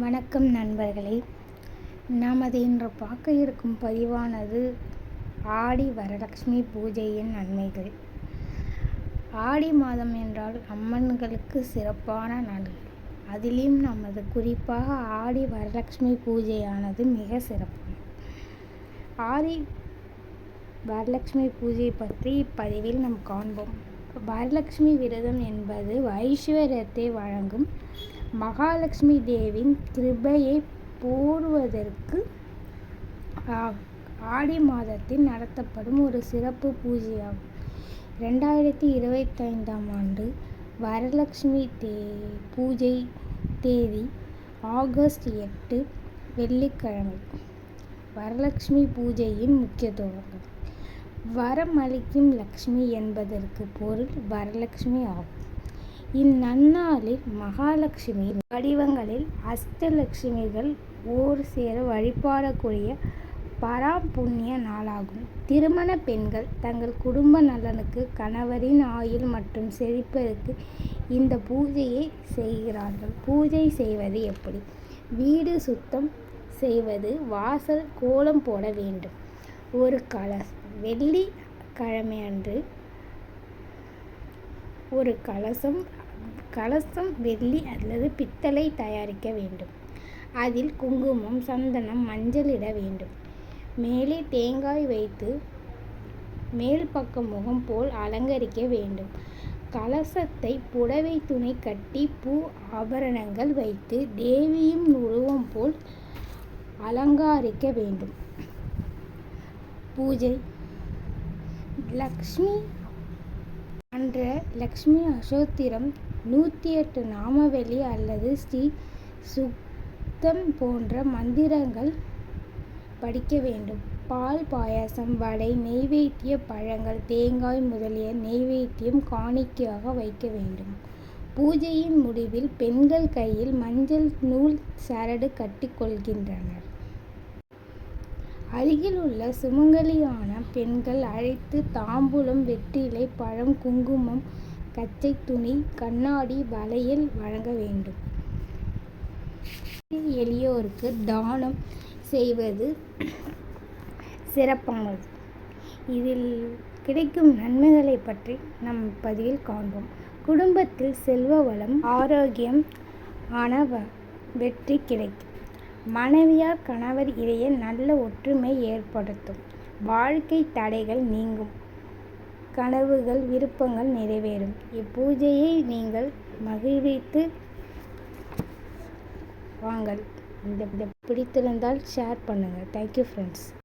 வணக்கம் நண்பர்களே. நமது இன்று பார்க்க இருக்கும் பதிவானது ஆடி வரலட்சுமி பூஜையின் நன்மைகள். ஆடி மாதம் என்றால் அம்மன்களுக்கு சிறப்பான நாள். அதிலும் நமது குறிப்பாக ஆடி வரலட்சுமி பூஜையானது மிக சிறப்பு. ஆடி வரலட்சுமி பூஜை பற்றி இப்பதிவில் நாம் காண்போம். வரலட்சுமி விரதம் என்பது ஐஸ்வர்யத்தை வழங்கும் மகாலட்சுமி தேவியின் கிருபையை போடுவதற்கு ஆடி மாதத்தில் நடத்தப்படும் ஒரு சிறப்பு பூஜையாகும். ரெண்டாயிரத்தி இருபத்தைந்தாம் ஆண்டு வரலட்சுமி தே பூஜை தேதி ஆகஸ்ட் எட்டு வெள்ளிக்கிழமை. வரலட்சுமி பூஜையின் முக்கியத்துவங்கள் வரம் அளிக்கும் லக்ஷ்மி என்பதற்கு பொருள் வரலட்சுமி ஆகும். இந்நன்னாளில் மகாலட்சுமி வடிவங்களில் அஷ்டலட்சுமிகள் ஓர் சேர வழிபாடக்கூடிய பராபுண்ணிய நாளாகும். திருமண பெண்கள் தங்கள் குடும்ப நலனுக்கு கணவரின் ஆயுள் மற்றும் செழிப்பதற்கு இந்த பூஜையை செய்கிறார்கள். பூஜை செய்வது எப்படி? வீடு சுத்தம் செய்வது வாசல் கோலம் போட வேண்டும். ஒரு கலசம் வெள்ளி கிழமையன்று ஒரு கலசம் கலசம் வெள்ளி அல்லது பித்தளை தயாரிக்க வேண்டும். அதில் குங்குமம் சந்தனம் மஞ்சள் இட வேண்டும். மேலே தேங்காய் வைத்து மேல் பக்க முகம் போல் அலங்கரிக்க வேண்டும். கலசத்தை புடவை துணி கட்டி பூ ஆபரணங்கள் வைத்து தேவியும் உருவம் போல் அலங்காரிக்க வேண்டும். பூஜை. லக்ஷ்மி அன்ற லக்ஷ்மி அசோத்திரம் நூற்றி எட்டு நாமவெளி அல்லது ஸ்ரீ சுக்தம் போன்ற மந்திரங்கள் படிக்க வேண்டும். பால் பாயாசம் வடை நெய்வேத்திய பழங்கள் தேங்காய் முதலிய நெய்வேத்தியம் காணிக்கையாக வைக்க வேண்டும். பூஜையின் முடிவில் பெண்கள் கையில் மஞ்சள் நூல் சரடு கட்டிக்கொள்கின்றனர். அருகில் உள்ள சுமங்கலியான பெண்கள் அழைத்து தாம்பூலம் வெற்றிலை பழம் குங்குமம் கச்சை துணி கண்ணாடி வளையல் வழங்க வேண்டும். எளியோருக்கு தானம் செய்வது சிறப்பானது. இதில் கிடைக்கும் நன்மைகளை பற்றி நம் பதிவில் காண்போம். குடும்பத்தில் செல்வ வளம் ஆரோக்கியம் ஆன வெற்றி கிடைக்கும். மனைவியார் கணவர் இடையே நல்ல ஒற்றுமை ஏற்படுத்தும். வாழ்க்கை தடைகள் நீங்கும். கனவுகள் விருப்பங்கள் நிறைவேறும். இப்பூஜையை நீங்கள் மகிழ்வித்து வாங்கள். இந்த பிடித்திருந்தால் ஷேர் பண்ணுங்கள் தேங்க்யூ ஃப்ரெண்ட்ஸ்